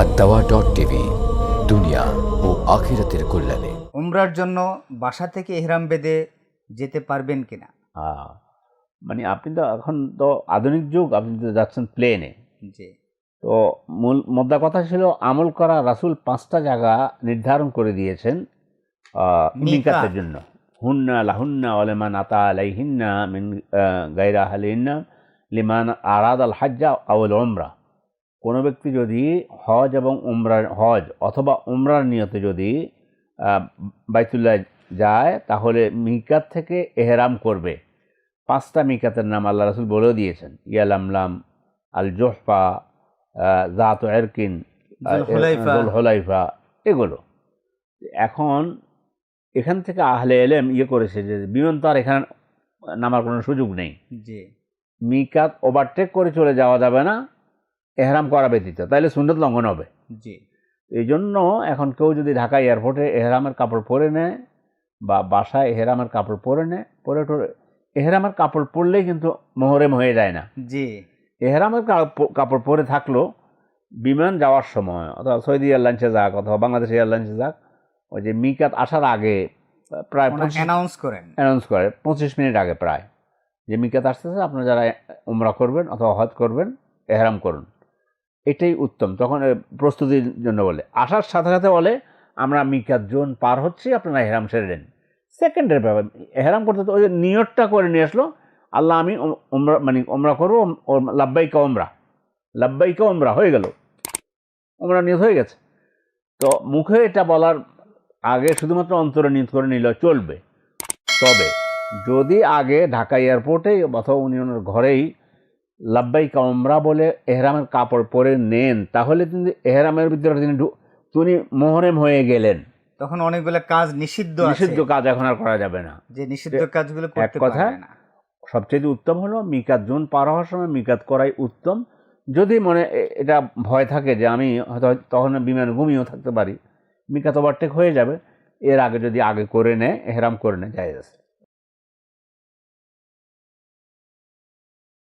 R dot TV দুনিয়া ও আখিরাতের কল্যাণে। উমরার জন্য বাসা থেকে এহরাম বেঁধে যেতে পারবেন কিনা? মানে আপনি তো এখন তো আধুনিক যুগ আপনি তো যাচ্ছেন প্লেনে জি। তো মূল মোদ্দা কথা ছিল আমল করা রাসূল পাঁচটা জায়গা নির্ধারণ করে দিয়েছেন মিকাতের জন্য। হুন্না লাহুন্না ওলেমান আতা আলাইহিন্না মিন গাইরা হালিন্না লিমান আরাদ আল হাজ্জা আউল ওমরা কোনো ব্যক্তি যদি হজ এবং উমরার হজ অথবা উমরার নিয়তে যদি বাইতুল্লাহ যায় তাহলে মিকাত থেকে এহরাম করবে। পাঁচটা মিকাতের নাম আল্লাহ রাসুল বলেও দিয়েছেন। ইয়ালামলাম আল জোহফা জাত এরকিন। হোলাইফা এগুলো। এখন এখান থেকে আহলে এলেম ইয়ে করেছে যে বিমান তো আর এখানে নামার কোনো সুযোগ নেই। জি। মিকাত ওভারটেক করে চলে যাওয়া যাবে না। এহরাম করা ব্যতীত তাহলে সুন্নত লঙ্ঘন হবে। জি। এই জন্য এখন কেউ যদি ঢাকা এয়ারপোর্টে এহরামের কাপড় পরে নেয় বা বাসায় এহরামের কাপড় পরে নেয় পরে টরে এহরামের কাপড় পরলেই কিন্তু মোহরেম হয়ে যায় না। জি। এহরামের কাপ- কাপড় পরে থাকল বিমান যাওয়ার সময় অথবা সৌদি এয়ারলাইন্সে যাক অথবা বাংলাদেশ এয়ারলাইন্সে যাক ওই যে মিকাত আসার আগে প্রায় অ্যানাউন্স করেন। অ্যানাউন্স করে পঁচিশ মিনিট আগে প্রায় যে মিকাত আসতেছে আপনারা যারা উমরা করবেন অথবা হজ করবেন এহরাম করুন। এটাই উত্তম। তখন প্রস্তুতির জন্য বলে। আসার সাথে সাথে বলে, আমরা মিকাত জোন পার হচ্ছি, আপনারা এহরাম সেরে নেন। সেকেন্ডের ব্যাপার, এহরাম করতে তো ওই যে নিয়তটা করে নিয়ে আসলো, আল্লাহ আমি ওমরা মানে ওমরা করব লাব্বাইকা উমরা। লাব্বাইকা উমরা, হয়ে গেল। ওমরা নিয়ত হয়ে গেছে। তো মুখে এটা বলার আগে শুধুমাত্র অন্তরে নিয়ত করে নিল চলবে। তবে যদি আগে ঢাকা এয়ারপোর্টে অথবা উনি ওনার ঘরেই লাব্বাই কামরা বলে এহরামের কাপড় পরে নেন তাহলে তিনি এহরামের ভিতরে তিনি তিনি মোহরেম হয়ে গেলেন। তখন অনেকগুলো কাজ নিষিদ্ধ নিষিদ্ধ কাজ এখন আর করা যাবে না। যে নিষিদ্ধ কাজগুলো করতে কথা সবচেয়ে উত্তম হলো মিকাত জোন পার হওয়ার সময় মিকাত করাই উত্তম। যদি মনে এটা ভয় থাকে যে আমি হয়তো তখন বিমান ঘুমিয়েও থাকতে পারি মিকাত ওভারটেক হয়ে যাবে। এর আগে যদি আগে করে নেয় এহরাম করে নেয় যায় আছে।